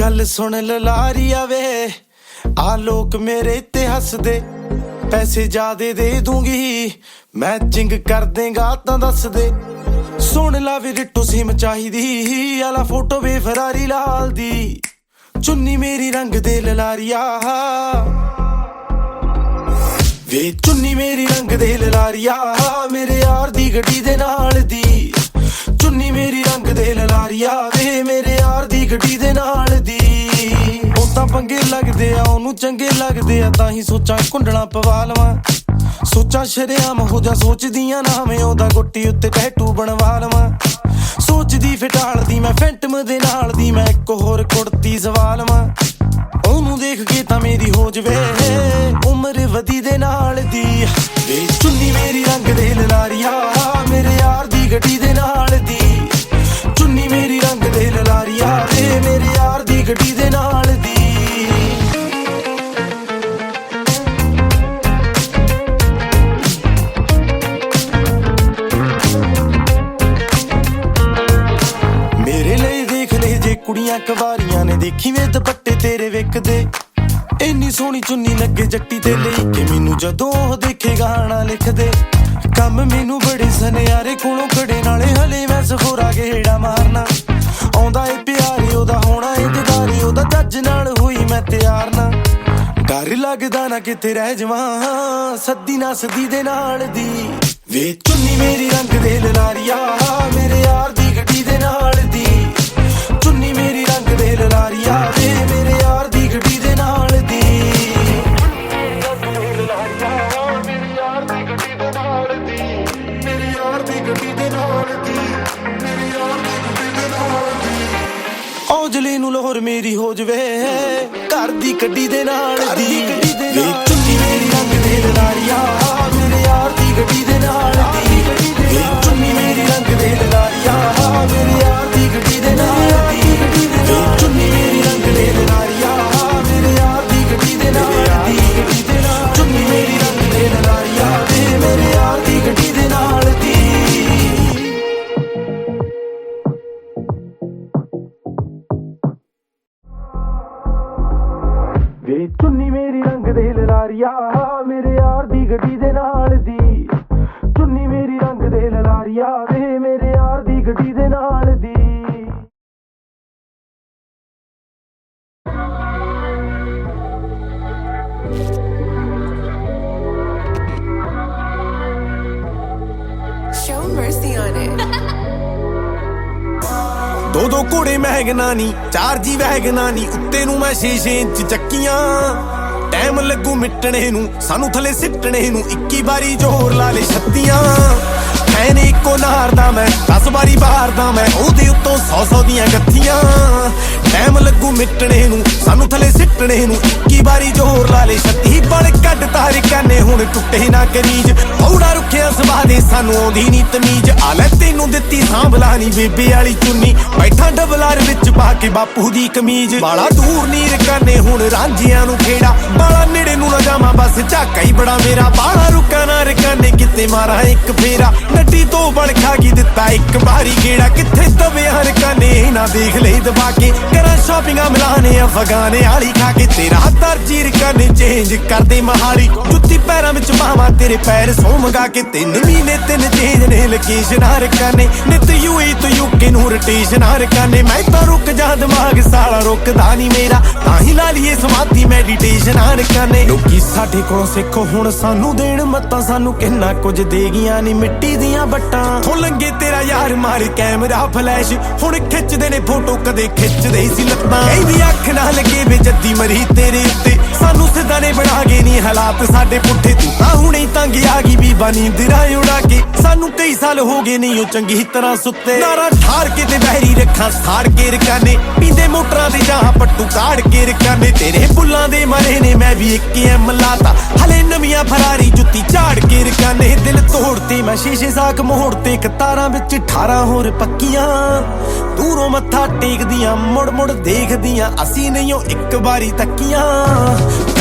ਗੱਲ ਸੁਣ ਲਲਾਰੀਆ ਵੇ। ਆ ਲੋਕ ਮੇਰੇ ਤੇ ਹੱਸਦੇ, ਪੈਸੇ ਜ਼ਿਆਦੇ ਦੇ ਦੂੰਗੀ। ਮੈਚਿੰਗ ਕਰ ਦੇਗਾ ਤਾਂ ਦੱਸ ਦੇ ਸੁਣ ਲਾ ਵੀ ਰਿੱਟੂ ਸਿਮ ਚਾਹੀਦੀ। ਆਲਾ ਫੋਟੋ ਵੇ ਫਰਾਰੀ ਲਾਲ ਦੀ। ਚੁੰਨੀ ਮੇਰੀ ਰੰਗ ਦੇ ਲਲਾਰੀਆ। ਵੇ, ਚੁੰਨੀ ਮੇਰੀ ਰੰਗ ਦੇ ਲਲਾਰੀਆ। ਮੇਰੇ ਯਾਰ ਦੀ ਗੱਡੀ ਦੇ ਨਾਲ ਦੀ। ਮੇਰੀ ਰੰਗ ਲਲਾਰੀਆ ਵੇ ਮੇਰੇ ਯਾਰ ਦੀ ਗੱਡੀ ਦੇ ਨਾਲ ਦੀ। ਉਹ ਤਾਂ ਪੰਗੇ ਲੱਗਦੇ ਆ, ਉਹਨੂੰ ਚੰਗੇ ਲੱਗਦੇ ਆ, ਤਾਂ ਹੀ ਸੋਚਾਂ ਕੁੰਡਣਾ ਪਵਾ ਲਵਾਂ। ਸੋਚਾਂ ਸ਼ਰਿਆਮ ਹੋ ਜਾ ਸੋਚਦੀਆਂ ਨਾ ਉਹਦਾ ਗੁੱਟੀ ਉੱਤੇ ਟੈਟੂ ਬਣਵਾ ਲਵਾਂ। ਸੋਚਦੀ ਫਟਾਲਦੀ ਮੈਂ ਫੈਂਟਮ ਦੇ ਨਾਲ ਦੀ, ਮੈਂ ਇੱਕ ਹੋਰ ਕੁੜਤੀ ਸਵਾ ਲਵਾਂ। ਉਹਨੂੰ ਦੇਖ ਕੇ ਤਾਂ ਮੇਰੀ ਹੋ ਜਵੇ, ਉਮਰ ਵਧੀ ਦੇ ਨਾਲ ਦੀ। ਵੇ ਚੁੰਨੀ ਮੇਰੀ ਰੰਗ ਦੇ ਲਲਾਰੀਆ ਮੇਰੇ ਯਾਰ ਦੀ ਗੱਡੀ ਦੇ ਨਾਲ ਦੀ। ਦੇ ਲਲਾਰੀਆ ਮੇਰੇ ਯਾਰ ਦੀ ਗੱਡੀ ਦੇ ਨਾਲ ਦੀ। ਮੇਰੇ ਲਈ ਦੇਖ ਲੈ ਜੇ ਕੁੜੀਆਂ ਕਵਾਰੀਆਂ ਨੇ ਦੇਖੀ ਵੇ ਦੁਪੱਟੇ ਤੇਰੇ ਵੇਖਦੇ। ਇੰਨੀ ਸੋਹਣੀ ਚੁੰਨੀ ਲੱਗੇ ਜੱਟੀ ਤੇ ਲਈ ਕਿ ਮੈਨੂੰ ਜਦੋਂ ਉਹ ਦੇਖੇ ਗਾਣਾ ਲਿਖਦੇ। ਕੰਮ ਮੈਨੂੰ ਬੜੇ ਸਨਿਆਰੇ ਕੋਲੋਂ ਖੜੇ, ਨਾਲੇ ਹਲੇ ਮੈਂ ਸਫੋਰਾ ਗੇੜਾ ਮਾਰਨਾ। ਲੱਗਦਾ ਨਾ ਕਿੱਥੇ ਰਹਿ ਜਾਵਾਂ ਸੱਦੀ ਨਾ ਸੱਦੀ ਦੇ ਨਾਲ ਦੀ। ਵੇ, ਚੁੰਨੀ ਮੇਰੀ ਰੰਗ ਦੇ ਲਲਾਰੀਆ ਮੇਰੇ ਯਾਰ ਦੀ ਗੱਡੀ ਦੇ ਨਾਲ ਦੀ। ਚੁੰਨੀ ਮੇਰੀ ਰੰਗ ਦੇ ਲਲਾਰੀਆ ਲੋਹਰ ਮੇਰੀ ਹੋ ਜਵੇ। ਘਰ ਦੀ ਗੱਡੀ ਦੇ ਨਾਲ ਦੀ ਵੇ ਚੁੰਨੀ ਮੇਰੀ ਰੰਗ ਦੇ ਲਲਾਰੀਆ ਮੇਰੇ ਯਾਰ ਦੀ ਗੱਡੀ ਦੇ ਨਾਲ। ਚੁੰਨੀ ਮੇਰੀ ਰੰਗ ਦੇ ਲਲਾਰੀਆ, ਮੇਰੇ ਯਾਰ ਦੀ ਗੱਡੀ ਦੇ ਨਾਲ ਦੀ। ਚੁੰਨੀ ਮੇਰੀ ਰੰਗ ਦੇ ਲਲਾਰੀਆ, ਵੇ ਮੇਰੇ ਯਾਰ ਦੀ ਗੱਡੀ ਦੇ ਨਾਲ ਉਦੋਂ ਘੋੜੇ ਮਹਿਗਨਾ ਨੀ ਚਾਰ ਜੀ ਵਹਿਗਨਾ ਨੀ ਉੱਤੇ ਨੂੰ ਮੈਂ 6-6 ਇੰਚ ਚੱਕੀਆਂ। ਟਾਈਮ ਲੱਗੂ ਮਿਟਣੇ ਨੂੰ, ਸਾਨੂੰ ਥੱਲੇ ਸਿੱਟਣੇ ਨੂੰ 21 ਵਾਰੀ ਜ਼ੋਰ ਲਾ ਲੈ ਛੱਤੀਆਂ। ਐਨ ਇੱਕੋ ਨਾਰ ਮੈਂ 10 ਵਾਰੀ ਬਾਹਰ ਮੈਂ ਉਹਦੇ ਉੱਤੋਂ 100-100 ਦੀਆਂ ਗੱਥੀਆਂ। ਟਾਈਮ ਲੱਗੂ ਮਿਟਣੇ ਨੂੰ, ਸਾਨੂੰ ਥੱਲੇ ਸਿੱਟਣੇ ਨੂੰ 21 ਵਾਰੀ ਜ਼ੋਰ ਲਾ ਲੈ ਛੱਤੀ। ਬਲ ਕੱਢ ਤਾਰ ਕਾਨੇ, ਹੁਣ ਟੁੱਟੇ ਨਾ ਕਰੀਜ। ਹੌੜਾ ਰੁੱਖਿਆ ਸਵਾਹ ਦੇ ਸਾਨੂੰ ਆਉਂਦੀ ਨਹੀਂ ਤਮੀਜ਼। ਆ ਲੈ ਤੈਨੂੰ ਦਿੱਤੀ ਸਾਂਭਲਾ ਨੀ, ਬੇਬੇ ਵਾਲੀ ਚੁੰਨੀ। ਬੈਠਾ ਡਬਲਾਰ ਵਿੱਚ ਪਾ ਕੇ ਬਾਪੂ ਦੀ ਕਮੀਜ਼। ਬਾਲਾ ਦੂਰ ਨੀ ਰਕਾਨੇ ਹੁਣ ਰਾਂਝਿਆਂ ਨੂੰ ਖੇੜਾ। ਬਾਲਾ ਨੇੜੇ ਨੂੰ ਨਾ ਜਾਵਾਂ, ਬਸ ਝਾਕਾ ਹੀ ਬੜਾ ਮੇਰਾ। ਬਾਲਾ ਰੁਕਾ ਨਾ ਰਕਾਨੇ, ਕਿਤੇ ਮਾਰਾਂ ਇੱਕ ਫੇਰਾ। ਨੱਡੀ ਤੋਂ ਬਣ ਖਾ ਕੀ ਦਿੱਤਾ? ਇੱਕ ਵਾਰੀ ਗੇੜਾ ਕਿੱਥੇ ਕਾਨੇ ਦੇਖ ਲਈ ਦਬਾ ਕੇ ਕਰਾਂ ਸ਼ਾਪਿੰਗਾਂ ਮਿਲਾਨੇ ਅਫਗਾਨੇ ਵਾਲੀ ਖਾ ਕੇ। ਤੇਰਾ ਦਰਜੀ ਰਕਾਨੇ ਚੇਂਜ ਕਰਦੇ ਮਹਾਲੀ। ਜੁੱਤੀ ਪੈਰਾਂ ਵਿੱਚ ਪਾਵਾਂ, ਤੇਰੇ ਪੈਰ ਸੌ ਮੰਗਾ ਕੇ। ਤਿੰਨ ਮਹੀਨੇ, ਤਿੰਨ ਚੇਂਜ ਨੇ ਲੋਕੇਸ਼ਨਾਂ ਰਕਾਨੇ। ਨਿਤ ਯੂਏ ਤੋਂ ਯੂਕੇ ਨੂੰ ਰੋਟੇਸ਼ਨਾਂ ਰਕਾਨੇ। ਮੈਂ ਤਾਂ ਰੁਕ ਜਾ, ਦਿਮਾਗ ਸਾਲਾ ਰੁਕਦਾ ਨਹੀਂ ਮੇਰਾ। ਤਾਂ ਹੀ ਲਾ ਲਈਏ ਸਮਾਧੀ ਮੈਡੀਟੇਸ਼ਨਾਂ ਰਕਾਨੇ। ਲੋਕੀ ਸਾਡੇ ਕੋਲੋਂ ਸਿੱਖੋ, ਹੁਣ ਸਾਨੂੰ ਦੇਣ ਮੱਤਾਂ। ਸਾਨੂੰ ਕਿੰਨਾ ਕੁਝ ਦੇ ਗਈਆਂ ਨੀ ਮਿੱਟੀ ਦੀਆਂ ਬੱਟਾਂ। ਹੋ ਲੰਗੇ ਤੇਰਾ ਯਾਰ, ਮਾਰ ਕੈਮਰਾ ਫਲੈਸ਼ ਹੁਣ ਖਿੱਚਦੇ ਨੇ ਫੋਟੋ ਕਦੇ ਖਿੱਚਦੇ ਸੀ ਲੱਤਾਂ। ਇਹਦੀ ਅੱਖ ਨਾ ਲੱਗੇ ਵੇ ਜੱਦੀ ਮਰੀ ਤੇਰੇ ਉੱਤੇ। ਸਾਨੂੰ ਸਿੱਧਾ ਬਣਾ ਗਏ ਨਹੀਂ ਹਾਲਾਤ ਸਾਡੇ ਪੁੱਠੇ ਤੂੰ। ਤਾਂ ਹੁਣੇ ਤੰਗ ਆ ਗਈ ਬੀਬਾ ਨੀਂਦਰਾਂ ਉਡਾ ਕੇ। ਸਾਨੂੰ ਕਈ ਸਾਲ ਹੋ ਗਏ ਨਹੀਂ ਉਹ ਚੰਗੀ ਤਰ੍ਹਾਂ ਸੁੱਤੇ। ਨਾਰਾ ਠਾਰ ਕੇ ਤੇ ਬਹਿਰੀ ਰੱਖਾਂ ਸਾੜ ਕੇ ਰਕਾਨੇ। ਪੀਂਦੇ ਮੋਟਰਾਂ ਤੇ ਜਹਾਂ ਪੱਟੂ ਕਾੜ ਕੇ ਰਕਾਨੇ। ਤੇਰੇ ਬੁੱਲਾਂ ਦੇ ਮਰੇ ਨੇ ਮੈਂ ਵੀ ਇੱਕ ਐਮ ਲਾਤਾ। ਹਲੇ ਨਵੀਆਂ ਫਰਾਰੀ ਜੁੱਤੀ ਝਾੜ ਕੇ ਰਕਾਨੇ। ਦਿਲ ਤੋੜਤੇ ਮੈਂ ਸ਼ੀਸ਼ੇ ਸਾਕ ਮੋੜਤੇ ਕਤਾਰਾਂ ਵਿੱਚ 18 ਹੋਰ ਪੱਕੀਆਂ। ਦੂਰੋਂ ਮੱਥਾ ਟੇਕਦੀਆਂ ਮੁੜ ਮੁੜ ਦੇਖਦੀਆਂ, ਅਸੀਂ ਨਹੀਂ ਉਹ ਇੱਕ ਵਾਰੀ ਤੱਕੀਆਂ।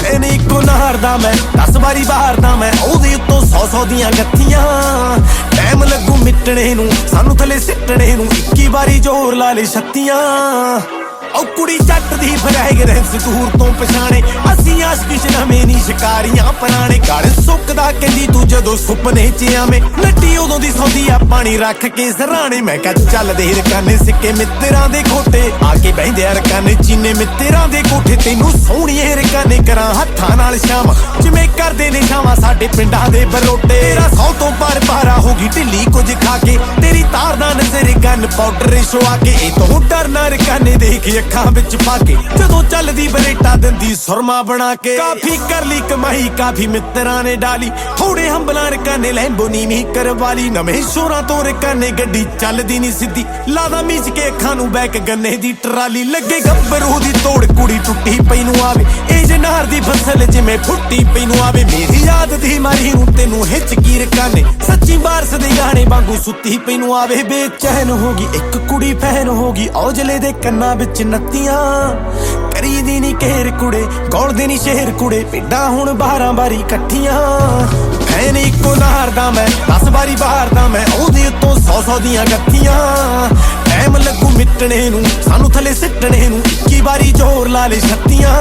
ਐਨੇ ਇੱਕੋ ਨਹਰ ਮੈਂ 10 ਵਾਰੀ ਬਾਹਰ ਮੈਂ ਉਹਦੇ ਉੱਤੋਂ 100 100 ਦੀਆਂ ਗੱਥੀਆਂ। ਟਾਈਮ ਲੱਗੂ ਮਿਟਣੇ ਨੂੰ, ਸਾਨੂੰ ਥੱਲੇ ਸਿੱਟਣੇ ਨੂੰ 21 ਵਾਰੀ ਜ਼ੋਰ ਲਾ ਲੈ ਛੱਤੀਆਂ ਉਹ ਕੁੜੀ ਜੱਟ ਦੀ ਫਰੈਗਰੈਂਸ ਦੂਰ ਤੋਂ ਪਛਾਣੇ। ਅਸੀਂ ਆਸ਼ਕਿਸ਼ ਨਵੇਂ ਨਹੀਂ ਸ਼ਿਕਾਰੀਆਂ ਪੁਰਾਣੇ। ਗਲ ਸੁੱਕਦਾ ਕਹਿੰਦੀ, ਤੂੰ ਜਦੋਂ ਸੁਪਨੇ ਚ ਆਵੇਂ ਨੱਟੀ ਉਦੋਂ ਦੀ ਸੌਂਦੀ ਆ, ਪਾਣੀ ਰੱਖ ਕੇ ਸਰਾਣੇ। ਮੈਂ ਕਿਹਾ ਚੱਲਦੇ ਰਕਾਨੇ ਸਿੱਕੇ ਮਿੱਤਰਾਂ ਦੇ ਖੋਟੇ ਆ ਕੇ ਬਹਿੰਦੇ ਆ ਰਕਾਨੇ, ਚੀਨੇ ਮਿੱਤਰਾਂ ਦੇ ਕੋਠੇ। ਤੈਨੂੰ ਸੋਹਣੀਏ ਰਕਾਨੇ ਕਰਾਂ ਹੱਥਾਂ ਨਾਲ ਸ਼ਾਮ। ਜਿਵੇਂ ਕਰਦੇ ਨੇ ਸ਼ਾਮਾਂ ਸਾਡੇ ਪਿੰਡਾਂ ਦੇ ਬਰੋਟੇ। ਤੇਰਾ ਸੌ ਤੋਂ ਪਰ ਪਾਰਾ ਹੋ ਗਈ ਢਿੱਲੀ ਕੁਝ ਖਾ ਕੇ। ਤੇਰੀ ਤਾਰ ਦਾ ਨਜ਼ਰ ਗਨ ਪਾਊਡਰ ਸ਼ਵਾ ਕੇ। ਇਹ ਤੋਂ ਡਰਨਾ ਰਕਾਨੇ ਦੇਖ ਅੱਖਾਂ ਵਿੱਚ ਪਾ ਕੇ ਜਦੋਂ ਚੱਲਦੀ ਬਰੇਟਾ ਦਿੰਦੀ ਸੁਰਮਾ ਬਣਾ ਕੇ। ਕਾਫੀ ਕਰ ਲਈ ਕਮਾਈ, ਕਾਫੀ ਮਿੱਤਰਾਂ ਨੇ ਡਾਲੀ। ਥੋੜੇ ਹੰਬਲਾਂ ਰਕਾਨੇ ਲੈਂਬੋ ਨੀਵੀਂ ਕਰਵਾਲੀ। ਨਵੇਂ ਸ਼ੋਰਾਂ ਤੋਂ ਰਕਾਨੇ ਗੱਡੀ ਚੱਲਦੀ ਨਹੀਂ ਸਿੱਧੀ। ਲਾਦਾ ਮੀਚ ਕੇ ਅੱਖਾਂ ਨੂੰ ਬੈਕ ਗੰਨੇ ਦੀ ਟਰਾਲੀ। ਲੱਗੇ ਗੱਭਰੂ ਦੀ ਤੋੜ ਕੁੜੀ ਟੁੱਟੀ ਪਈ ਨੂੰ ਆਵੇ। ਇਹ ਜਨਾਰ ਦੀ ਫਸਲ ਜਿਵੇਂ ਫੁੱਟੀ ਪਈ ਨੂੰ ਆਵੇ। ਮੇਰੀ ਯਾਦ ਦੀ ਮਾਰੀ ਨੂੰ ਤੈਨੂੰ ਹਿੱਚ ਕੀ ਰਕਾਨੇ ਸੱਚੀ ਬਾਰਸ ਦੇ ਗਾਣੇ ਵਾਂਗੂ ਸੁੱਤੀ ਪਈ ਨੂੰ ਆਵੇ। ਬੇਚੈਨ ਹੋ ਗਈ, ਇੱਕ ਕੁੜੀ ਫੈਨ ਹੋ ਗਈ। ਔਜਲੇ ਦੇ ਕੰਨਾਂ ਵਿੱਚ ਨੱਤੀਆਂ। ਕਰੀਦੀ ਨਹੀਂ ਘੇਰ ਕੁੜੇ ਗੋਲਦੇ ਨਹੀਂ ਸ਼ੇਰ ਕੁੜੇ, ਪਿੱਡਾਂ ਹੁਣ 12 ਵਾਰੀ ਇਕੱਠੀਆਂ। ਫੈਨ ਇੱਕੋ ਨਾਰ ਦਾ ਮੈਂ 10 ਵਾਰੀ ਬਾਹਰ ਦਾ ਮੈਂ, ਉਹਦੇ ਉੱਤੋਂ 100 100 ਦੀਆਂ ਗੱਥੀਆਂ ਟਾਈਮ ਲੱਗੂ ਮਿਟਣੇ ਨੂੰ, ਸਾਨੂੰ ਥੱਲੇ ਸਿੱਟਣੇ ਨੂੰ 21 ਵਾਰੀ ਜ਼ੋਰ ਲਾ ਲੈ ਛੱਤੀਆਂ।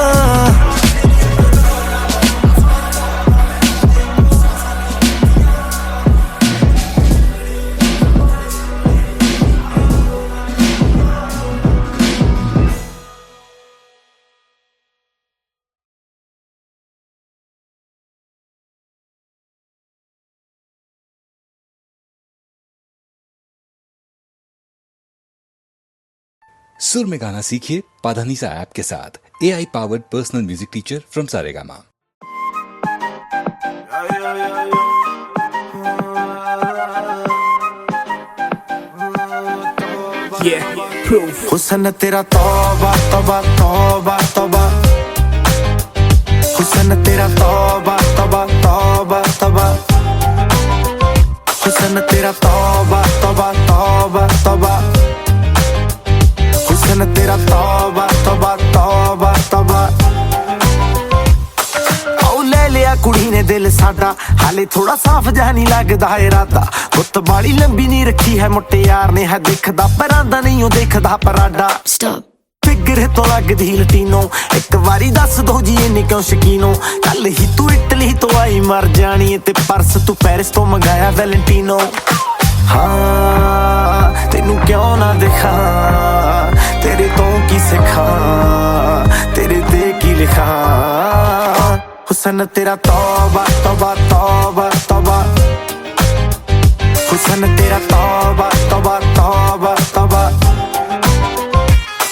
सुर में गाना सीखिए पाधानीसा ऐप के साथ। A I powered personal music teacher from Saregama हुसन तेरा तौबा तौबा तौबा तौबा। हुसन तेरा तौबा तौबा तौबा तौबा। हुसन तेरा तौबा ਸਾਡਾ ਹਾਲੇ ਥੋੜਾ ਸਾਫ਼ ਜਿਹਾ ਨਹੀਂ ਲੱਗਦਾ ਇਰਾਦਾ। ਗੁੱਤ ਬਾੜੀ ਲੰਬੀ ਨਹੀਂ ਰੱਖੀ ਹੈ ਮੁੱਟਿਆਰ ਨੇ ਹੈ ਦੇਖਦਾ ਪਰਾਂਦਾ ਨਹੀਂ ਉਹ ਦੇਖਦਾ ਪਰਾਡਾ। Stop. ਫਿਗਰ ਤੋਂ ਲੱਗਦੀ ਲਟੀਨੋ ਇੱਕ ਵਾਰੀ ਦੱਸ ਦੋ ਜੀ ਇਹਨੇ ਕਿਉਂ ਸ਼ਕੀਨੋ। ਕੱਲ ਹੀ ਤੂੰ ਇਟਲੀ ਤੋਂ ਆਈ ਮਰ ਜਾਣੀ ਏ ਤੇ ਪਰਸ ਤੂੰ ਪੈਰਿਸ ਤੋਂ ਮੰਗਾਇਆ ਵੈਲੈਂਟੀਨੋ। ਹਾਂ ਤੈਨੂੰ ਕਿਉਂ ਨਾ ਦਿਖਾਂ? ਤੇਰੇ ਤੋਂ ਕੀ ਸਿੱਖਾਂ? ਤੇਰੇ ਤੇ ਕੀ ਲਿਖਾਂ? ਹੁਸਨ, ਤੇਰਾ ਤੌਬਾ ਤੌਬਾ ਤੌਬਾ ਤੌਬਾ। ਹੁਸਨ, ਤੇਰਾ ਤੌਬਾ ਤੌਬਾ ਤੌਬਾ ਤੌਬਾ।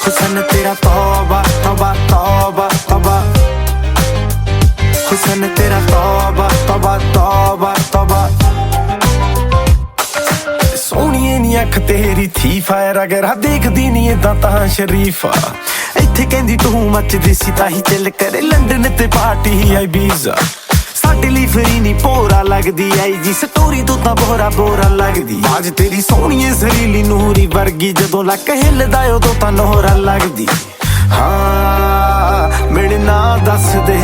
ਹੁਸਨ, ਤੇਰਾ ਤੌਬਾ ਤੌਬਾ ਤੌਬਾ ਤੌਬਾ। ਹੁਸਨ, ਤੇਰਾ ਤੌਬਾ ਤੌਬਾ ਤੌਬਾ ਤੌਬਾ। ਸੋਹਣੀਏ ਨੀ ਅੱਖ ਤੇਰੀ ਥੀ ਅਗਰ ਆ ਦੇਖਦੀ ਨੀ ਏਦਾਂ ਤਾਂ ਸ਼ਰੀਫਾ। ਇੱਥੇ ਕਹਿੰਦੀ ਤੂੰ ਮੱਚਦੀ ਸੀ, ਤਾਂ ਹੀ ਚੱਲ ਕਰੇ ਲੰਡਨ ਤੇ ਪਾਰਟੀ ਹੀ ਆਈ ਵੀਜ਼ਾ। ਸਾਡੇ ਲਈ ਫਰੀ ਨਹੀਂ ਪੋਰਾ ਲੱਗਦੀ ਆਈ ਜੀ। ਸਟੋਰੀ ਤੋਂ ਤਾਂ ਬੋਰਾ ਬੋਰਾ ਲੱਗਦੀ। ਅੱਜ ਤੇਰੀ ਸੋਹਣੀਏ ਜ਼ਰੀਲੀ ਨੂਰੀ ਵਰਗੀ, ਜਦੋਂ ਲੱਕ ਹਿੱਲਦਾ ਉਦੋਂ ਤਾਂ ਨੋਹਰਾ ਲੱਗਦੀ। ਹਾਂ, ਮੇਰੇ ਨਾਂ ਦੱਸ ਦੇ,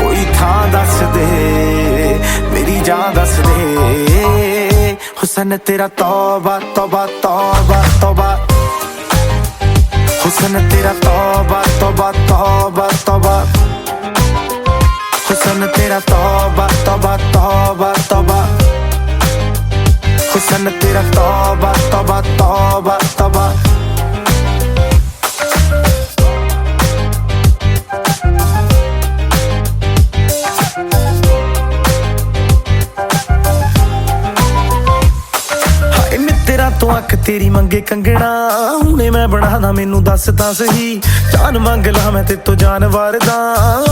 ਕੋਈ ਥਾਂ ਦੱਸ ਦੇ, ਮੇਰੀ ਜਾਨ ਦੱਸ ਦੇ। ਹੁਸਨ, ਤੇਰਾ ਤੌਬਾ ਤੌਬਾ ਤੌਬਾ ਤੌਬਾ। Hüsnü tira toba toba toba toba Hüsnü tira toba toba toba toba Hüsnü tira toba toba toba toba ਤੂੰ ਅੱਖ ਤੇਰੀ ਮੰਗੇ ਕੰਗਣਾ। ਹੁਣੇ ਮੈਂ ਬਣਾਦਾ, ਮੈਨੂੰ ਦੱਸ ਤਾਂ ਸਹੀ। ਜਾਨ ਮੰਗ ਲਾ, ਮੈਂ ਤੇ ਤੋ ਜਾਨਵਰ ਦਾ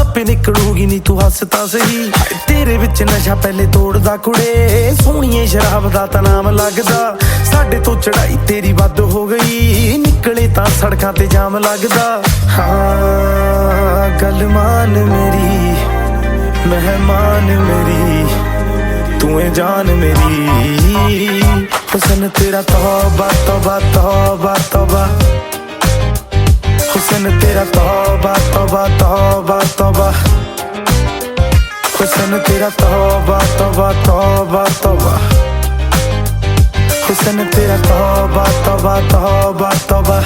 ਆਪੇ ਨਿਕਲੂਗੀ ਨਹੀਂ ਤੂੰ ਹੱਸ ਤਾਂ ਸਹੀ। ਤੇਰੇ ਵਿੱਚ ਨਸ਼ਾ ਪਹਿਲੇ ਤੋੜਦਾ ਕੁੜੇ। ਸੋਹਣੀਏ ਸ਼ਰਾਬ ਦਾ ਤਾਂ ਨਾਮ ਲੱਗਦਾ। ਸਾਡੇ ਤੋਂ ਚੜਾਈ ਤੇਰੀ ਵੱਧ ਹੋ ਗਈ। ਨਿਕਲੇ ਤਾਂ ਸੜਕਾਂ ਤੇ ਜਾਮ ਲੱਗਦਾ। ਹਾਂ ਗੱਲ ਮਾਨ ਮੇਰੀ, ਮਹਿਮਾਨ ਮੇਰੀ। ਤੂੰ ਏ ਜਾਨ ਮੇਰੀ ਹੁਸਨ ਤੇਰਾ ਤੌਬਾ ਤੌਬਾ ਤੌਬਾ ਤੌਬਾ ਹੁਸਨ ਤੇਰਾ ਤੌਬਾ ਤੌਬਾ ਤੌਬਾ ਤੌਬਾ ਹੁਸਨ ਤੇਰਾ ਤੌਬਾ ਤੌਬਾ ਤੌਬਾ ਤੌਬਾ ਹੁਸਨ ਤੇਰਾ ਤੌਬਾ ਤੌਬਾ ਤੌਬਾ ਤੌਬਾ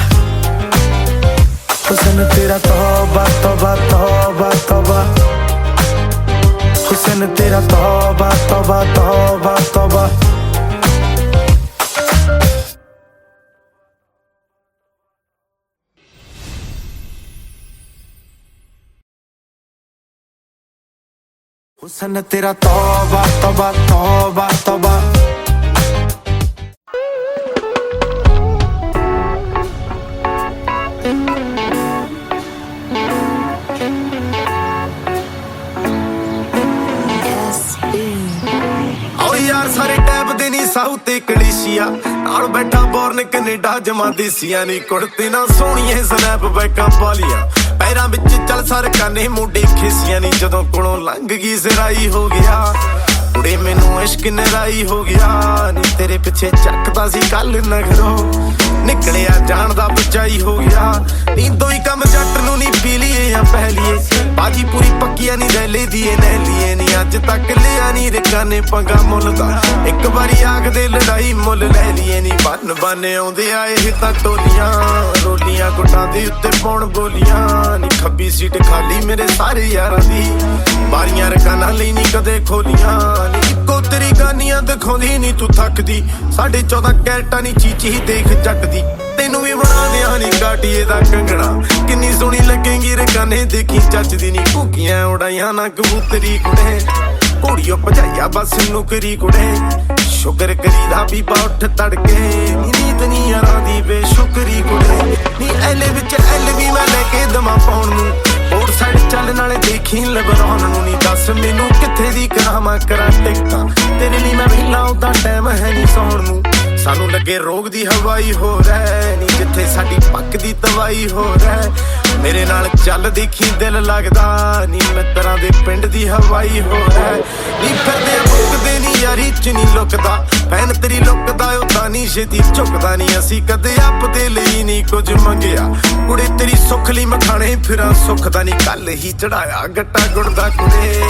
ਹੁਸਨ ਤੇਰਾ ਤੌਬਾ ਤੌਬਾ ਤੌਬਾ ਤੌਬਾ ਹੁਸਨ ਤੇਰਾ ਤੌਬਾ ਤੌਬਾ ਤੌਬਾ ਤੌਬਾ ਹੁਸਨ ਤੇਰਾ ਤੌਬਾ ਤੌਬਾ ਤੌਬਾ ਤੌਬਾ ਦੇ ਕਲੀਸ਼ੀਆ। ਨਾਲ ਬੈਠਾ ਬੋਰਨ ਕੈਨੇਡਾ, ਜਮਾ ਦੇਸੀਆਂ ਨਹੀਂ ਕੁੜਤੇ, ਨਾ ਸੋਹਣੀਏ ਸਨੈਪ ਬੈਕਾਂ ਪਾਲੀਆਂ। ਪੈਰਾਂ ਵਿੱਚ ਚੱਲ ਸਰ ਕਾਨੇ ਮੁੰਡੇ ਖੇਸੀਆਂ ਨਹੀਂ ਜਦੋਂ ਕੋਲੋਂ ਲੰਘ ਗਈ ਜ਼ਰਾਈ ਹੋ ਗਿਆ। ਕੁੜੇ ਮੈਨੂੰ ਇਸ਼ਕ ਨਰਾਈ ਹੋ ਗਿਆ, ਨੀ ਤੇਰੇ ਪਿੱਛੇ ਚੱਕਦਾ ਸੀ ਕੱਲ ਨਗਰੋ। ਨਿਕਲਿਆ, ਜਾਣ ਦਾ ਬਚਾਈ ਹੋ ਗਿਆ। ਨੀਂਦੋਂ ਹੀ ਕੰਮ ਜੱਟ ਨੂੰ ਨਹੀਂ ਪੀ ਲਈਏ ਜਾਂ ਪਹਿ ਬਾਜੀ ਪੂਰੀ ਪੱਕੀਆਂ ਨਹੀਂ ਲੈ ਲਈ ਦੀਏ ਨਹਿ ਲਈਏ ਨਹੀਂ। ਅੱਜ ਤੱਕ ਲਿਆ ਨਹੀਂ ਰਕਾਨੇ ਪੰਗਾ ਮੁੱਲ ਦਾ ਇੱਕ ਵਾਰੀ ਆਗ ਦੇ ਲੜਾਈ ਮੁੱਲ ਲੈ ਲਈਏ ਨਹੀਂ। ਬੰਨ ਬੰਨ ਆਉਂਦੇ ਆਏ ਇਹ ਤਾਂ ਟੋਲੀਆਂ। ਰੋਲੀਆਂ ਗੁੱਟਾਂ ਦੇ ਉੱਤੇ ਪਾਉਣ ਬੋਲੀਆਂ। ਨਹੀਂ ਖੱਬੀ ਸੀਟ ਖਾਲੀ ਮੇਰੇ ਸਾਰੇ ਯਾਰਾਂ ਦੀ। ਬਾਰੀਆਂ ਰਕਾਨਾਂ ਲਈ ਨਹੀਂ ਕਦੇ ਖੋਲੀਆਂ। ਨਹੀਂ ਤੇਰੀ ਗਾਨੀਆਂ ਦਿਖਾਉਂਦੀ ਨਹੀਂ ਤੂੰ ਥੱਕਦੀ। ਸਾਡੇ 14 ਕੈਰਟਾਂ ਨਹੀਂ ਚੀਚੀ ਦੇਖ ਜੱਟ ਦੀ ਤੈਨੂੰ ਵੀ ਬਣਾ ਦਿਆਂ ਨਹੀਂ ਕਾਟੀਏ ਦਾ ਕੰਗਣਾ। ਕਿੰਨੀ ਸੋਹਣੀ ਲੱਗੇਗੀ ਰਕਾਨੇ ਦੇਖੀ ਚੱਜਦੀ ਨਹੀਂ ਭੁੱਕੀਆਂ ਉਡਾਈਆਂ ਨਾ ਕਬੂਤਰੀ ਕੁੜੇ। ਘੋੜੀਓ ਭਜਾਈਆ ਬਸ ਨੁਕਰੀ ਕੁੜੇ। ਸ਼ੁਕਰ ਕਰੀਦਾ ਵੀ ਉੱਠ ਤੜਕੇ। ਨੀ ਨੀਤ ਦੀ ਬੇਸ਼ੁਕਰੀ ਕੁੜੇ। ਨੀ ਐਲੇ ਵਿੱਚ ਐਲ ਵੀ ਮੈਂ ਲੈ ਕੇ ਦਮਾ ਪਾਉਣ ਨੂੰ। ਹੋਰ ਸਾਈਡ ਚੱਲ ਨਾਲੇ ਦੇਖੀ ਲਬਰੌਨ ਨੂੰ ਨਹੀਂ ਦੱਸ ਮੈਨੂੰ ਕਿੱਥੇ ਦੀ ਕਰਾਵਾਂ ਕਰਾਂ ਟਿਕਟਾਂ। ਤੇਰੇ ਲਈ ਮੈਂ ਵਿਹਲਾ ਉਹਦਾ ਟਾਈਮ ਹੈ ਨਹੀਂ ਸੌਣ ਨੂੰ। ਸਾਨੂੰ ਲੱਗੇ ਰੋਗ ਦੀ ਹਵਾਈ ਹੋ ਰਹਿ ਨਹੀਂ ਜਿੱਥੇ ਸਾਡੀ ਪੱਕ ਦੀ ਤਵਾਈ ਹੋ ਰਹਿ। ਮੇਰੇ ਨਾਲ ਚੱਲ ਦੇਖੀ ਦਿਲ ਲੱਗਦਾ ਨਹੀਂ ਮਿੱਤਰਾਂ ਦੇ ਪਿੰਡ ਦੀ ਹਵਾਈ ਹੋ। ਰਹਿ ਫਿਰਦੇ ਮੁੱਕਦੇ ਨਹੀਂ ਯਾਰੀ ਚ ਨਹੀਂ ਲੁਕਦਾ ਪੈਨ ਤੇਰੀ ਲੁਕਦਾ, ਉਹ ਤਾਂ ਛੇਤੀ ਝੁਕਦਾ ਨਹੀਂ ਅਸੀਂ ਕਦੇ ਆਪ ਦੇ ਲਈ ਨਹੀਂ ਕੁਝ ਮੰਗਿਆ। ਕੁੜੇ ਤੇਰੀ ਸੁੱਖ ਲਈ ਮਖਾਣੇ, ਫਿਰਾਂ ਸੁੱਖ ਦਾ ਨਹੀਂ ਕੱਲ ਹੀ ਚੜਾਇਆ ਗੱਟਾ ਗੁੜਦਾ ਕੁੜੇ।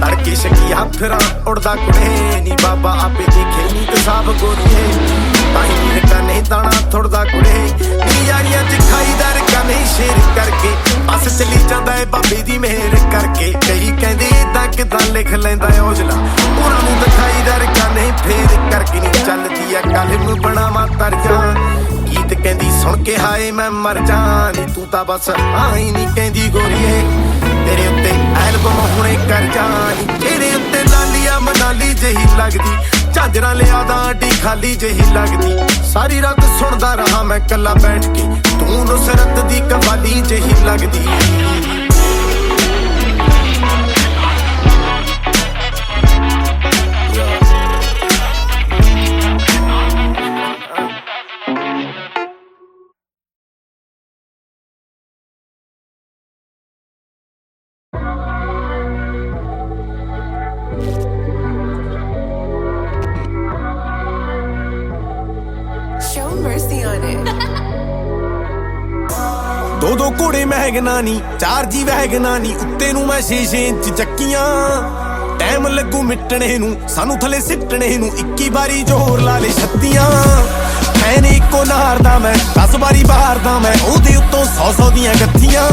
ਤੜਕੇ ਸ਼ਕੀਆ ਫਿਰਾਂ ਉੜਦਾ ਕੁੜੇ। ਨੀ ਬਾਬਾ ਆਪੇ ਦੇਖੇ ਨਹੀਂ ਕਸਾਬ ਗੋਰੀਏ। ਤਾਈ ਨੀ ਰਕਾਨੇ ਦਾਣਾ ਥੋੜਦਾ ਕੁੜੇ। ਨੀ ਯਾਰੀਆਂ ਚ ਖਾਈਦਾਰ ਕਾਨੇ ਸ਼ੇਰ ਕਰਕੇ। ਬਸ ਚਲੀ ਜਾਂਦਾ ਏ ਬਾਬੇ ਦੀ ਮਿਹਰ ਕਰਕੇ। ਕਈ ਕਹਿੰਦੇ ਇਦਾਂ ਕਿਦਾਂ ਲਿਖ ਲੈਂਦਾ ਔਜਲਾ। ਉਹਨਾਂ ਨੂੰ ਦਿਖਾਈਦਾਰ ਕਾਨੇ ਫੇਰ ਕਰਕੇ ਨਹੀਂ ਚੱਲਦੀ ਆ। ਕਲਮ ਬਣਾਵਾ ਤਰਜਾ। ਗੀਤ ਕਹਿੰਦੀ, ਸੁਣ ਕੇ ਹਾਏ ਮੈਂ ਮਰ ਜਾਣੀ ਤੂੰ ਤਾਂ ਬਸ ਆਈ ਨਹੀਂ ਕਹਿੰਦੀ ਗੋਰੀਏ। ਤੇਰੇ ਉੱਤੇ ਐਲਬਮ ਹੁਣੇ ਕਰ ਜਾਣੀ ਤੇਰੇ ਉੱਤੇ ਲਾਲੀਆ ਮਨਾਲੀ ਜਹੀ ਲੱਗਦੀ। ਝਾਂਜਰਾਂ ਲਿਆਦਾ ਅੱਡੀ ਖਾਲੀ ਜਹੀ ਲੱਗਦੀ। ਸਾਰੀ ਰਾਤ ਸੁਣਦਾ ਰਹਾ ਮੈਂ ਕੱਲਾ ਬੈਠ ਕੇ। ਤੂੰ ਨੁਸਰਤ ਦੀ ਕਵਾਲੀ ਜਹੀ ਲੱਗਦੀ। ਘੋੜੇ ਮਹਿਗਨਾ ਨਹੀਂ ਚਾਰ ਜੀ ਵਹਿਗਨਾ ਨਹੀਂ ਉੱਤੇ ਨੂੰ ਮੈਂ 6-6 ਇੰਚ ਚੱਕੀਆਂ। ਟਾਈਮ ਲੱਗੂ ਮਿਟਣੇ ਨੂੰ, ਸਾਨੂੰ ਥੱਲੇ ਸਿੱਟਣੇ ਨੂੰ 21 ਵਾਰੀ ਜ਼ੋਰ ਲਾ ਲੈ ਛੱਤੀਆਂ। ਐਨ ਇੱਕੋ ਨਾਰ ਮੈਂ 10 ਵਾਰੀ ਬਾਹਰ ਮੈਂ ਉਹਦੇ ਉੱਤੋਂ 100-100 ਦੀਆਂ ਗੱਥੀਆਂ।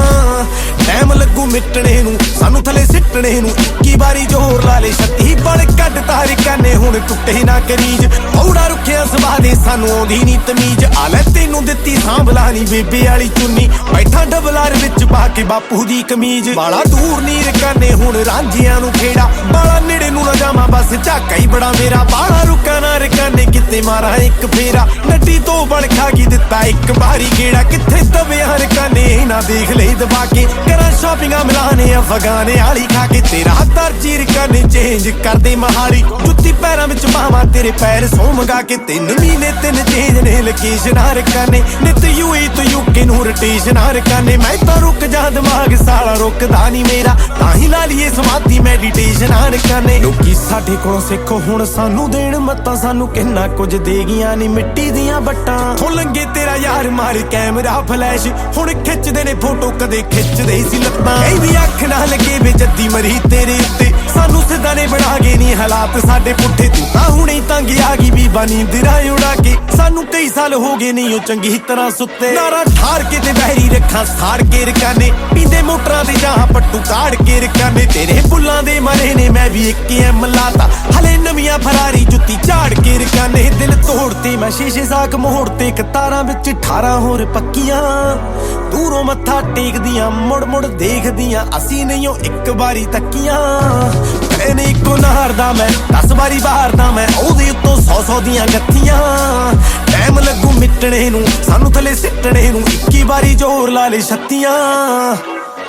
ਟਾਈਮ ਲੱਗੂ ਮਿਟਣੇ ਨੂੰ, ਸਾਨੂੰ ਥੱਲੇ ਸਿੱਟਣੇ ਨੂੰ 21 ਵਾਰੀ ਜ਼ੋਰ ਲਾ ਲੇ ਛੱਤੀ ਬੜ ਕੱਢ ਤਾਰਿਕਾਂ ਨੇ ਹੁਣ ਟੁੱਟੇ ਨਾ ਕਰੀਜ। ਔੜਾ ਰੁੱਖਿਆ ਸਵਾ ਦੇ ਸਾਨੂੰ ਆਉਂਦੀ ਨਹੀਂ ਤਮੀਜ਼। ਆ ਲੈ ਤੈਨੂੰ ਦਿੱਤੀ ਸਾਂਭਲਾ ਨਹੀਂ ਬੇਬੇ ਵਾਲੀ ਚੁੰਨੀ। ਬੈਠਾ ਡਬਲਾਰ ਵਿੱਚ ਪਾ ਕੇ ਬਾਪੂ ਦੀ ਕਮੀਜ਼। ਬਾਲਾ ਦੂਰ ਨੀ ਰਕਾਨੇ ਹੁਣ ਰਾਂਝਿਆਂ ਨੂੰ ਖੇੜਾ। ਬਾਲਾ ਨੇੜੇ ਨੂੰ ਨਾ ਜਾਵਾਂ, ਬਸ ਝਾਕਾ ਹੀ ਬੜਾ ਮੇਰਾ। ਬਾਲਾ ਰੁਕਾ ਨਾ ਰਕਾਨੇ, ਕਿਤੇ ਮਾਰਾਂ ਇੱਕ ਫੇਰਾ। ਨੱਡੀ ਤੋਂ ਬਣ ਖਾ ਕੀ ਦਿੱਤਾ? ਇੱਕ ਵਾਰੀ ਕਿਹੜਾ ਕਿੱਥੇ ਦਬਿਆ ਰਕਾਨੇ ਨਾ ਦੇਖ ਲਈ ਦਬਾ ਕੇ ਕਰਾਂ ਸ਼ਾਪਿੰਗਾਂ ਮਿਲਾਨੇ ਅਫਗਾਨੇ ਵਾਲੀ ਖਾ ਕੇ ਤੇਰਾ ਹੱਥਰ ਚੀਰ ਕਾਨੇ ਚੇਂਜ ਕਰਦੇ ਮਹਾਲੀ। ਜੁੱਤੀ ਪੈਰਾਂ ਵਿੱਚ ਪਾਵਾਂ ਤੇਰੇ ਪੈਰ ਸੌ ਮੰਗਾ ਕੇ ਤਿੰਨ ਮਹੀਨੇ, ਤਿੰਨ ਚੇਂਜ ਨੇ ਲੋਕੇਸ਼ਨਾਂ ਰਕਾਨੇ ਨਿਤ ਯੂਈ ਤੋਂ ਯੂਕੇ ਨੂੰ ਰੋਟੇਸ਼ਨਾਂ ਰਕਾਨੇ ਮੈਂ ਤਾਂ ਰੁਕ ਜਾ, ਦਿਮਾਗ ਸਾਲਾ ਰੁਕਦਾ ਨਹੀਂ ਮੇਰਾ। ਤਾਂ ਹੀ ਲਾ ਲਈਏ ਸਮਾਧੀ ਮੈਡੀਟੇਸ਼ਨ ਰਕਾਨੇ ਲੋਕੀ ਸਾਡੇ ਕੋਲੋਂ ਸਿੱਖੋ, ਹੁਣ ਸਾਨੂੰ ਦੇਣ ਮੱਤਾਂ ਸਾਨੂੰ ਕਿੰਨਾ ਕੁਝ ਦੇ ਗਈਆਂ ਨਹੀਂ ਮਿੱਟੀ ਦੀ ਦੀਆਂ ਬੱਟਾਂ। ਹੋ ਲੰਗੇ ਤੇਰਾ ਯਾਰ ਮਾਰ ਕੈਮਰਾ ਫਲੈਸ਼। ਹੁਣ ਖਿੱਚਦੇ ਨੇ ਫੋਟੋ, ਕਦੇ ਖਿੱਚਦੇ ਸੀ ਲੱਤਾਂ। ਇਹਦੀ ਅੱਖ ਨਾ ਲੱਗੇ ਵੇ ਜੱਦੀ ਮਰੀ ਤੇਰੇ ਉੱਤੇ। ਸਾਨੂੰ ਸਿੱਧਾ ਨੇ ਬਣਾ ਗਏ ਨਹੀਂ ਹਾਲਾਤ ਸਾਡੇ ਪੁੱਠੇ ਤੂੰ। ਤਾਂ ਹੁਣੇ ਤੰਗ ਆ ਗਈ ਬੀਬਾ ਨੀਂਦਰਾ ਉਡਾ ਕੇ। ਸਾਨੂੰ ਕਈ ਸਾਲ ਹੋ ਗਏ ਨਹੀਂ ਉਹ ਚੰਗੀ ਤਰ੍ਹਾਂ ਸੁੱਤੇ। ਨਾਰਾ ਠਾਰ ਕੇ ਤੇ ਬਹਿਰੀ ਰੱਖਾਂ ਸਾੜ ਕੇ ਰਕਾਨੇ। ਪੀਂਦੇ ਮੋਟਰਾਂ ਤੇ ਜਾਂ ਪੱਟੂ ਕਾੜ ਕੇ ਰਕਾਨੇ। ਤੇਰੇ ਬੁੱਲਾਂ ਦੇ ਮਰੇ ਮੈਂ ਵੀ ਇੱਕ ਐਮ ਲਾਤਾ। ਹਲੇ ਨਵੀਆਂ ਫਰਾਰੀ ਜੁੱਤੀ ਝਾੜ ਕੇ ਰਕਾਨੇ ਦਿਲ ਤੋੜਤੇ। ਮੈਂ ਸ਼ੀਸ਼ੇ ਸਾਕ ਮੋੜਤੇ ਕਤਾਰਾਂ ਵਿੱਚ 18 ਹੋਰ ਪੱਕੀਆਂ। ਦੂਰੋਂ ਮੱਥਾ ਟੇਕਦੀਆਂ, ਮੁੜ ਮੁੜ ਦੇਖਦੀਆਂ, ਅਸੀਂ ਨਹੀਂ ਉਹ ਇੱਕ ਵਾਰੀ ਤੱਕੀਆਂ। ਐਨੇ ਇੱਕੋ ਨਹਾਰ ਮੈਂ 10 ਵਾਰੀ ਬਾਹਰਦਾ ਮੈਂ, ਉਹਦੇ ਉੱਤੋਂ 100 100 ਦੀਆਂ ਗੱਥੀਆਂ। ਟਾਈਮ ਲੱਗੂ ਮਿਟਣੇ ਨੂੰ, ਸਾਨੂੰ ਥੱਲੇ ਸਿੱਟਣੇ ਨੂੰ 21 ਵਾਰੀ ਜ਼ੋਰ ਲਾ ਲੈ ਛੱਤੀਆਂ।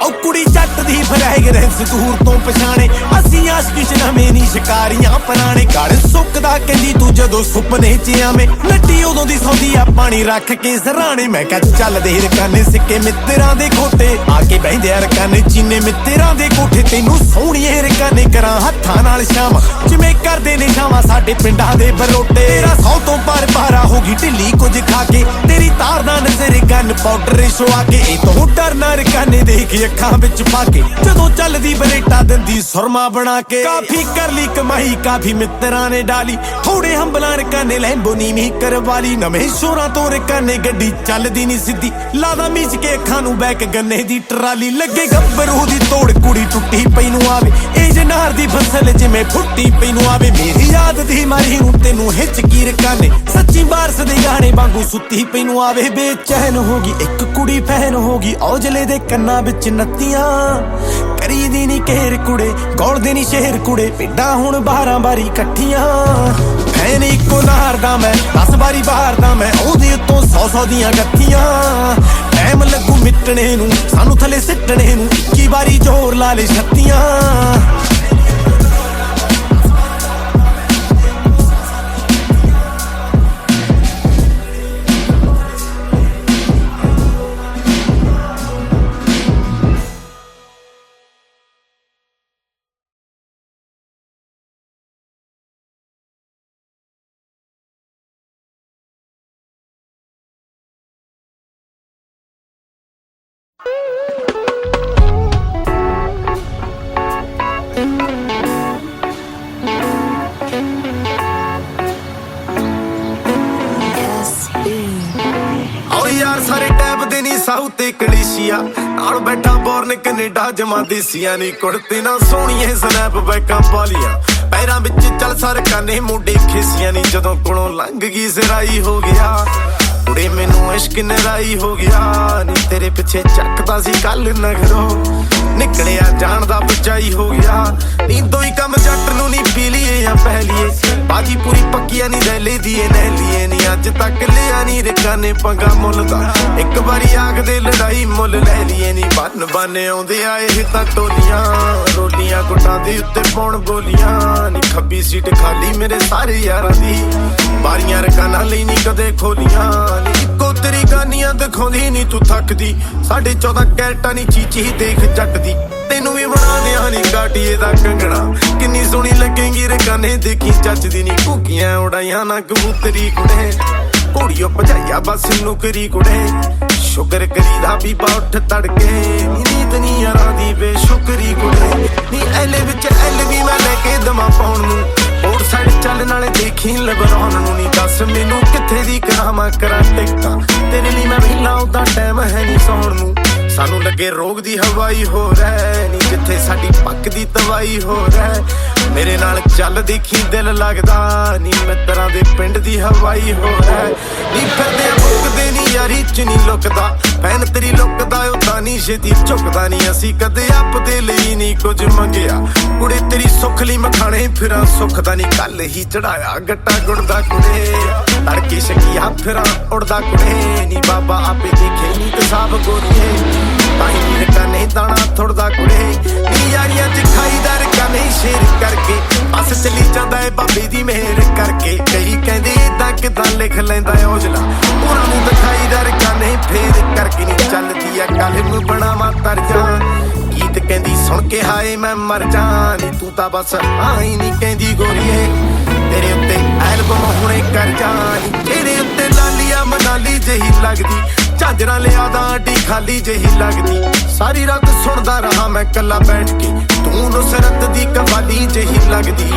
ਉਹ ਕੁੜੀ ਜੱਟ ਦੀ ਫਰੈਗਰੈਂਸ ਦੂਰ ਤੋਂ ਪਛਾਣੇ। ਅਸੀਂ ਆਸ਼ਕਿਸ਼ ਨਵੇਂ ਨਹੀਂ ਸ਼ਿਕਾਰੀਆਂ ਪੁਰਾਣੇ ਗੜ ਸੁੱਕਦਾ ਕਹਿੰਦੀ, ਤੂੰ ਜਦੋਂ ਸੁਪਨੇ 'ਚ ਆਵੇਂ ਨੱਟੀ ਉਦੋਂ ਦੀ ਸੌਂਦੀ ਆ, ਪਾਣੀ ਰੱਖ ਕੇ ਸਰਾਣੇ। ਮੈਂ ਕਹ ਚੱਲਦੇ ਰਕਾਨੇ ਸਿੱਕੇ ਮਿੱਤਰਾਂ ਦੇ ਖੋਟੇ ਆ ਕੇ ਬਹਿੰਦੇ ਆ ਰਕਾਨੇ, ਚੀਨੇ ਮਿੱਤਰਾਂ ਦੇ ਕੋਠੇ। ਤੈਨੂੰ ਸੋਹਣੀਏ ਰਕਾਨੇ ਕਰਾਂ ਹੱਥਾਂ ਨਾਲ ਸ਼ਾਮ। ਜਿਵੇਂ ਕਰਦੇ ਨੇ ਸ਼ਾਮਾਂ ਸਾਡੇ ਪਿੰਡਾਂ ਦੇ ਬਰੋਟੇ। ਤੇਰਾ ਸੌ ਤੋਂ ਪਰ ਭਾਰਾ ਹੋ ਗਈ ਢਿੱਲੀ ਕੁਝ ਖਾ ਕੇ। ਤੇਰੀ ਤਾਰ ਦਾ ਨਜ਼ਰ ਗਨ ਪਾਊਡਰ ਸ਼ਵਾ ਕੇ। ਇਹ ਤੋਂ ਡਰਨਾ ਰਕਾਨੇ ਦੇਖ ਅੱਖਾਂ ਵਿੱਚ ਪਾ ਕੇ, ਜਦੋਂ ਚੱਲਦੀ ਬਲੇਟਾ ਦਿੰਦੀ ਸੁਰਮਾ ਬਣਾ ਕੇ। ਕਾਫੀ ਕਰ ਲਈ ਕਮਾਈ, ਕਾਫੀ ਮਿੱਤਰਾਂ ਨੇ ਡਾਲੀ। ਥੋੜੇ ਹੰਬਲਾਂ ਰਕਾਨੇ ਲੈਂਬੋ ਨੀਵੀਂ ਕਰਵਾਲੀ। ਨਵੇਂ ਸ਼ੋਰਾਂ ਤੋਂ ਰਕਾਨੇ ਗੱਡੀ ਚੱਲਦੀ ਨਹੀਂ ਸਿੱਧੀ। ਲਾਦਾ ਮੀਚ ਕੇ ਅੱਖਾਂ ਨੂੰ ਬੈਕ ਗੰਨੇ ਦੀ ਟਰਾਲੀ। ਲੱਗੇ ਗੱਭਰੂ ਦੀ ਤੋੜ ਕੁੜੀ ਟੁੱਟੀ ਪਈ ਨੂੰ ਆਵੇ। ਇਹ ਜਨਾਰ ਦੀ ਫਸਲ ਜਿਵੇਂ ਫੁੱਟੀ ਪਈ ਨੂੰ ਆਵੇ। ਮੇਰੀ ਯਾਦ ਦੀ ਮਾਰੀ ਨੂੰ ਤੈਨੂੰ ਹਿੱਚ ਕੀ ਰਕਾਨੇ ਸੱਚੀ ਬਾਰਸ ਦੇ ਗਾਣੇ ਵਾਂਗੂ ਸੁੱਤੀ ਪਈ ਨੂੰ ਆਵੇ। ਬੇਚੈਨ ਹੋ ਗਈ, ਇੱਕ ਕੁੜੀ ਫੈਨ ਹੋ ਗਈ। ਔਜਲੇ ਦੇ ਕੰਨਾਂ ਵਿੱਚ ਨੱਤੀਆਂ। ਕਰੀਦੀ ਨਹੀਂ ਘੇਰ ਕੁੜੇ ਗੋਲਦੇ ਨਹੀਂ ਸ਼ੇਰ ਕੁੜੇ, ਪਿੰਡਾਂ ਹੁਣ 12 ਵਾਰੀ ਇਕੱਠੀਆਂ। ਫੈਨ ਇੱਕੋ ਨਹਾਰ ਦਾ ਮੈਂ 10 ਵਾਰੀ ਬਾਹਰ ਦਾ ਮੈਂ, ਉਹਦੇ ਉੱਤੋਂ 100 100 ਦੀਆਂ ਗੱਥੀਆਂ ਟਾਈਮ ਲੱਗੂ ਮਿਟਣੇ ਨੂੰ, ਸਾਨੂੰ ਥੱਲੇ ਸਿੱਟਣੇ ਨੂੰ 21 ਵਾਰੀ ਜ਼ੋਰ ਲਾ ਲੈ ਛੱਤੀਆਂ। ਕਲੀਸ਼ੀਆ ਨਾਲ ਬੈਠਾ ਬੋਰਨ ਕੈਨੇਡਾ, ਜਮਾ ਦੇਸੀਆਂ ਨਹੀਂ ਕੁੜਤੇ, ਨਾ ਸੋਹਣੀਏ ਸਨੈਪ ਬੈਕਾਂ ਪਾਲੀਆਂ। ਪੈਰਾਂ ਵਿੱਚ ਚੱਲ ਸਰ ਕਾਨੇ ਮੋਢੇ ਖੇਸੀਆਂ ਨਹੀਂ ਜਦੋਂ ਕੋਲੋਂ ਲੰਘ ਗਈ ਸਿਰਾਈ ਹੋ ਗਿਆ। ਕੁੜੇ, ਮੈਨੂੰ ਇਸ਼ਕ ਨਰਾਈ ਹੋ ਗਿਆ। ਨਹੀਂ ਤੇਰੇ ਪਿੱਛੇ ਚੱਕਦਾ ਸੀ ਕੱਲ ਨਗਰੋਂ। ਨਿਕਲਿਆ ਜਾਣ ਦਾ ਬਚਾਈ ਹੋ ਗਿਆ। ਨੀਂਦੋਂ ਹੀ ਕੰਮ ਜੱਟ ਨੂੰ ਨਹੀਂ ਪੀ ਲਈਏ ਜਾਂ ਪਹਿਲੀਏ ਬਾਜੀ ਪੂਰੀ ਪੱਕੀਆਂ ਨਹੀਂ ਲੈ ਲਈ ਦੀਏ ਨਹਿ ਲਈਏ ਨਹੀਂ ਅੱਜ ਤੱਕ ਲਿਆ ਨਹੀਂ ਰਕਾਨੇ ਪੰਗਾ ਮੁੱਲ ਦਾ। ਇੱਕ ਵਾਰੀ ਆਖਦੇ ਲੜਾਈ ਮੁੱਲ ਲੈ ਲਈਏ ਨਹੀਂ ਬੰਨ ਬੰਨੇ ਆਉਂਦੇ ਆਏ ਇਹ ਤਾਂ ਟੋਲੀਆਂ। ਰੋਲੀਆਂ ਗੁੱਟਾਂ ਦੇ ਉੱਤੇ ਪਾਉਣ ਬੋਲੀਆਂ ਨਹੀਂ ਖੱਬੀ ਸੀਟ ਖਾਲੀ ਮੇਰੇ ਸਾਰੇ ਯਾਰਾਂ ਦੀ। ਬਾਰੀਆਂ ਰਕਾਨਾਂ ਲਈ ਨਹੀਂ ਕਦੇ ਖੋਲੀਆਂ ਨਹੀਂ ਇੱਕੋ ਤੇਰੀ ਗਾਨੀਆਂ ਦਿਖਾਉਂਦੀ ਨਹੀਂ ਤੂੰ ਥੱਕਦੀ। ਸਾਡੇ 14 ਕੈਰਟਾਂ ਨਹੀਂ ਚੀਚੀ ਦੇਖ ਜੱਟ ਦੀ ਤੈਨੂੰ ਵੀ ਬਣਾ ਦਿਆਂ ਨਹੀਂ ਕਾਟੀਏ ਦਾ ਕੰਗਣਾ। ਕਿੰਨੀ ਸੋਹਣੀ ਲੱਗੇਗੀ ਰਕਾਨੇ ਦੇਖੀ ਚੱਜਦੀ ਨਹੀਂ ਭੁੱਕੀਆਂ ਉਡਾਈਆਂ ਨਾ ਕਬੂਤਰੀ ਕੁੜੇ। ਘੋੜੀਓ ਭਜਾਈਆ ਬਸ ਨੁਕਰੀ ਕੁੜੇ। ਸ਼ੁਕਰ ਕਰੀਦਾ ਵੀ ਬਾ ਉੱਠ ਤੜਕੇ। ਨੀ ਨੀਤ ਦੀ ਬੇਸ਼ੁਕਰੀ ਕੁੜੇ। ਨੀ ਐਲੇ ਵਿੱਚ ਐਲ ਵੀ ਮੈਂ ਲੈ ਕੇ ਦਮਾ ਪਾਉਣ ਨੂੰ। ਹੋਰ ਸਾਈਡ ਚੱਲ ਨਾਲੇ ਦੇਖੀ ਲਬਰਾਨ ਨੂੰ ਨਹੀਂ ਦੱਸ। ਮੈਨੂੰ ਕਿੱਥੇ ਦੀ ਕਰਾਵਾਂ ਕਰਾਂ ਟਿਕਟਾਂ? ਤੇਰੇ ਲਈ ਮੈਂ ਵਿਹਲਾ ਉਹਦਾ ਟਾਈਮ ਹੈ ਨਹੀਂ ਸੌਣ ਨੂੰ। ਸਾਨੂੰ ਲੱਗੇ ਰੋਗ ਦੀ ਹਵਾਈ ਹੋ ਰਹਿ ਨਹੀਂ ਜਿੱਥੇ ਸਾਡੀ ਪੱਕ ਦੀ ਤਵਾਈ ਹੋ ਰਹਿ। ਮੇਰੇ ਨਾਲ ਚੱਲ ਦੇਖੀ ਦਿਲ ਲੱਗਦਾ ਨਹੀਂ ਮਿੱਤਰਾਂ ਦੇ ਪਿੰਡ ਦੀ ਹਵਾਈ ਹੋ ਰਹਿ ਫਿਰਦੇ ਮੁੱਕਦੇ ਨਹੀਂ ਯਾਰੀ ਚ ਨਹੀਂ ਲੁਕਦਾ। ਪੈਨ ਤੇਰੀ ਲੁਕਦਾ, ਉਹ ਤਾਂ ਨਹੀਂ ਛੇਤੀ ਝੁਕਦਾ ਨਹੀਂ ਅਸੀਂ ਕਦੇ ਆਪਦੇ ਲਈ ਨੀ ਕੁਝ ਮੰਗਿਆ। ਕੁੜੇ ਤੇਰੀ ਸੁੱਖ ਲਈ ਮਖਾਣੇ ਫਿਰਾਂ ਸੁੱਖ ਦਾ ਨਹੀਂ ਕੱਲ ਹੀ ਚੜਾਇਆ। ਗੱਟਾ ਗੁੜਦਾ ਕੁੜੇ, ਤੜਕੇ ਸ਼ਕੀਆ ਫਿਰਾਂ ਉੜਦਾ ਕੁੜੇ। ਨੀ ਬਾਬਾ, ਆਪੇ ਦੇਖੇ ਨੀ ਤੇ ਗੋਰੀਏ। ਪਾਈ ਨੀ ਦਾਣਾ ਥੋੜਦਾ ਕੁੜੇ। ਨੀ ਯਾਰੀਆਂ ਚ ਖਾਈਦਾ ਰਕਾਨੇ ਸ਼ੇਰ ਕਰਕੇ। ਬਸ ਚਲੀ ਜਾਂਦਾ ਏ ਬਾਬੇ ਦੀ ਮਿਹਰ ਕਰਕੇ। ਕਈ ਕਹਿੰਦੇ ਇਦਾਂ ਕਿਦਾਂ ਲਿਖ ਲੈਂਦਾ ਔਜਲਾ। ਉਹਨਾਂ ਨੂੰ ਦਿਖਾਈਦਾ ਰਕਾਨੇ ਫੇਰ ਕਰਕੇ ਨਹੀਂ ਚੱਲਦੀ ਆ। ਕਲਮ ਬਣਾਵਾ ਤਰਜਾ। ਗੀਤ ਕਹਿੰਦੀ, ਸੁਣ ਕੇ ਹਾਏ ਮੈਂ ਮਰ ਜਾਂ ਨੀ ਤੂੰ ਤਾਂ ਬਸ ਆਈ ਨਹੀਂ ਕਹਿੰਦੀ ਗੋਰੀਏ। ਤੇਰੇ ਉੱਤੇ ਐਲਬਮ ਹੁਣੇ ਕਰ ਜਾਣੀ ਤੇਰੇ ਉੱਤੇ ਲਾਲੀਆ ਮਨਾਲੀ ਜਹੀ ਲੱਗਦੀ। ਝਾਂਜਰਾਂ ਲਿਆਦਾ ਢੀ ਖਾਲੀ ਜਹੀ ਲੱਗਦੀ। ਸਾਰੀ ਰਾਤ ਸੁਣਦਾ ਰਹਾ ਮੈਂ ਕੱਲਾ ਬੈਠ ਕੇ। ਤੂੰ ਨੁਸਰਤ ਦੀ ਕਵਾਲੀ ਜਹੀ ਲੱਗਦੀ।